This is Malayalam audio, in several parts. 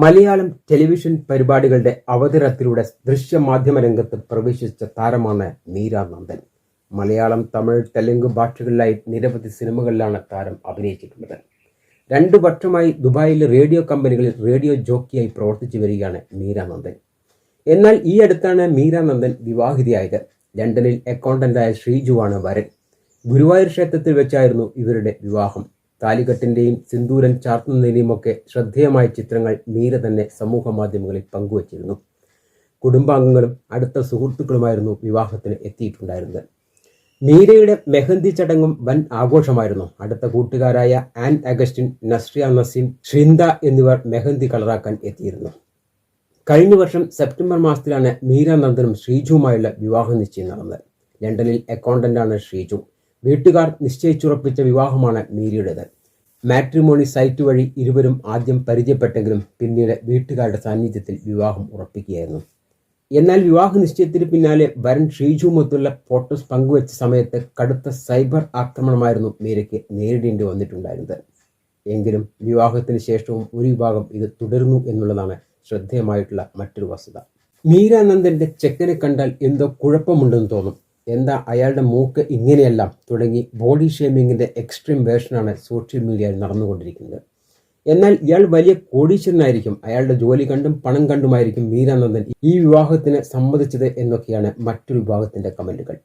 മലയാളം ടെലിവിഷൻ പരിപാടികളുടെ അവതരണത്തിലൂടെ ദൃശ്യമാധ്യമ രംഗത്ത് പ്രവേശിച്ച താരമാണ് മീര നന്ദൻ. മലയാളം തമിഴ് തെലുങ്ക് ഭാഷകളിലായി നിരവധി സിനിമകളിലാണ് താരം അഭിനയിച്ചിട്ടുള്ളത്. രണ്ടു വർഷമായി ദുബായിലെ റേഡിയോ കമ്പനികളിൽ റേഡിയോ ജോക്കിയായി പ്രവർത്തിച്ചു വരികയാണ് മീര നന്ദൻ. എന്നാൽ ഈ അടുത്താണ് മീര നന്ദൻ വിവാഹിതയായത്. ലണ്ടനിൽ അക്കൗണ്ടന്റായ ശ്രീജുവാണ് വരൻ. ഗുരുവായൂർ ക്ഷേത്രത്തിൽ വെച്ചായിരുന്നു ഇവരുടെ വിവാഹം. താലികെട്ടിന്റെയും സിന്ദൂരൻ ചാർത്തുന്നതിന്റെയും ഒക്കെ ശ്രദ്ധേയമായ ചിത്രങ്ങൾ മീര തന്നെ സമൂഹ മാധ്യമങ്ങളിൽ പങ്കുവച്ചിരുന്നു. കുടുംബാംഗങ്ങളും അടുത്ത സുഹൃത്തുക്കളുമായിരുന്നു വിവാഹത്തിന് എത്തിയിട്ടുണ്ടായിരുന്നത്. മീരയുടെ മെഹന്തി ചടങ്ങും വൻ ആഘോഷമായിരുന്നു. അടുത്ത കൂട്ടുകാരായ ആൻ അഗസ്റ്റിൻ നസ്രിയ നസീം ഷിന്ദ എന്നിവർ മെഹന്തി കളറാക്കാൻ എത്തിയിരുന്നു. കഴിഞ്ഞ വർഷം സെപ്റ്റംബർ മാസത്തിലാണ് മീര നന്ദനും ശ്രീജുവുമായുള്ള വിവാഹ നിശ്ചയം നടന്നത്. ലണ്ടനിൽ അക്കൗണ്ടന്റാണ് ശ്രീജു. വീട്ടുകാർ നിശ്ചയിച്ചുറപ്പിച്ച വിവാഹമാണ് മീരിയുടേത്. മാട്രിമോണി സൈറ്റ് വഴി ഇരുവരും ആദ്യം പരിചയപ്പെട്ടെങ്കിലും പിന്നീട് വീട്ടുകാരുടെ സാന്നിധ്യത്തിൽ വിവാഹം ഉറപ്പിക്കുകയായിരുന്നു. എന്നാൽ വിവാഹ നിശ്ചയത്തിന് പിന്നാലെ വരൻ ശ്രീജുമൊത്തുള്ള ഫോട്ടോസ് പങ്കുവച്ച സമയത്ത് കടുത്ത സൈബർ ആക്രമണമായിരുന്നു മീരയ്ക്ക് നേരിടേണ്ടി വന്നിട്ടുണ്ടായിരുന്നത്. എങ്കിലും വിവാഹത്തിന് ശേഷവും ഒരു വിഭാഗം ഇത് തുടരുന്നു എന്നുള്ളതാണ് ശ്രദ്ധേയമായിട്ടുള്ള മറ്റൊരു വസ്തുത. മീരാനന്ദന്റെ ചെക്കനെ കണ്ടാൽ എന്തോ കുഴപ്പമുണ്ടെന്ന് തോന്നും. എന്താ അയാളുടെ മൂക്ക് ഇങ്ങനെയല്ല തുടങ്ങി ബോഡി ഷേമിങ്ങിന്റെ എക്സ്ട്രീം വേർഷനാണ് സോഷ്യൽ മീഡിയയിൽ നടന്നുകൊണ്ടിരിക്കുന്നത്. എന്നാൽ ഇയാൾ വലിയ കോടീശ്വരനായിരിക്കും. അയാളുടെ ജോലി കണ്ടും പണം കണ്ടുമായിരിക്കും മീരാനന്ദൻ ഈ വിവാഹത്തിന് സമ്മതിച്ചത് എന്നൊക്കെയാണ് മറ്റൊരു വിഭാഗത്തിന്റെ കമന്റുകൾ.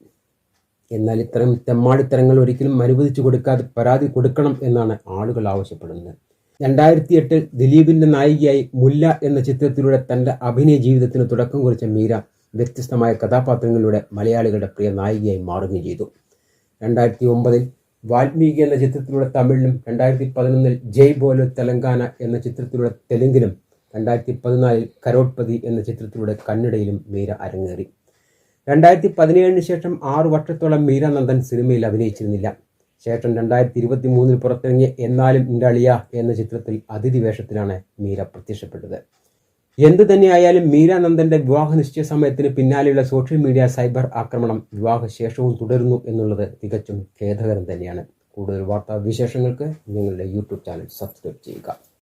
എന്നാൽ ഇത്തരം തെമ്മാടിത്തരങ്ങൾ ഒരിക്കലും അനുവദിച്ചു കൊടുക്കാതെ പരാതി കൊടുക്കണം എന്നാണ് ആളുകൾ ആവശ്യപ്പെടുന്നത്. രണ്ടായിരത്തി എട്ടിൽ ദിലീപിന്റെ നായികയായി മുല്ല എന്ന ചിത്രത്തിലൂടെ തന്റെ അഭിനയ ജീവിതത്തിന് തുടക്കം കുറിച്ച മീര വ്യത്യസ്തമായ കഥാപാത്രങ്ങളിലൂടെ മലയാളികളുടെ പ്രിയ നായികയായി മാറുകയും ചെയ്തു. രണ്ടായിരത്തി ഒമ്പതിൽ വാൽമീകി എന്ന ചിത്രത്തിലൂടെ തമിഴിലും രണ്ടായിരത്തി പതിനൊന്നിൽ ജയ് ബോലോ തെലങ്കാന എന്ന ചിത്രത്തിലൂടെ തെലുങ്കിലും രണ്ടായിരത്തി പതിനാലിൽ കരോട്പതി എന്ന ചിത്രത്തിലൂടെ കന്നഡയിലും മീര അരങ്ങേറി. രണ്ടായിരത്തി പതിനേഴിന് ശേഷം ആറു വർഷത്തോളം മീര നന്ദൻ സിനിമയിൽ അഭിനയിച്ചിരുന്നില്ല. ശേഷം രണ്ടായിരത്തി ഇരുപത്തി മൂന്നിൽ പുറത്തിറങ്ങിയ എന്നാലും ഇന്റളിയ എന്ന ചിത്രത്തിൽ അതിഥി വേഷത്തിലാണ് മീര പ്രത്യക്ഷപ്പെട്ടത്. എന്തു തന്നെയായാലും മീരാനന്ദന്റെ വിവാഹ നിശ്ചയ സമയത്തിന് പിന്നാലെയുള്ള സോഷ്യൽ മീഡിയ സൈബർ ആക്രമണം വിവാഹശേഷവും തുടരുന്നു എന്നുള്ളത് തികച്ചും ഖേദകരം തന്നെയാണ്. കൂടുതൽ വാർത്താ വിശേഷങ്ങൾക്ക് നിങ്ങളുടെ യൂട്യൂബ് ചാനൽ സബ്സ്ക്രൈബ് ചെയ്യുക.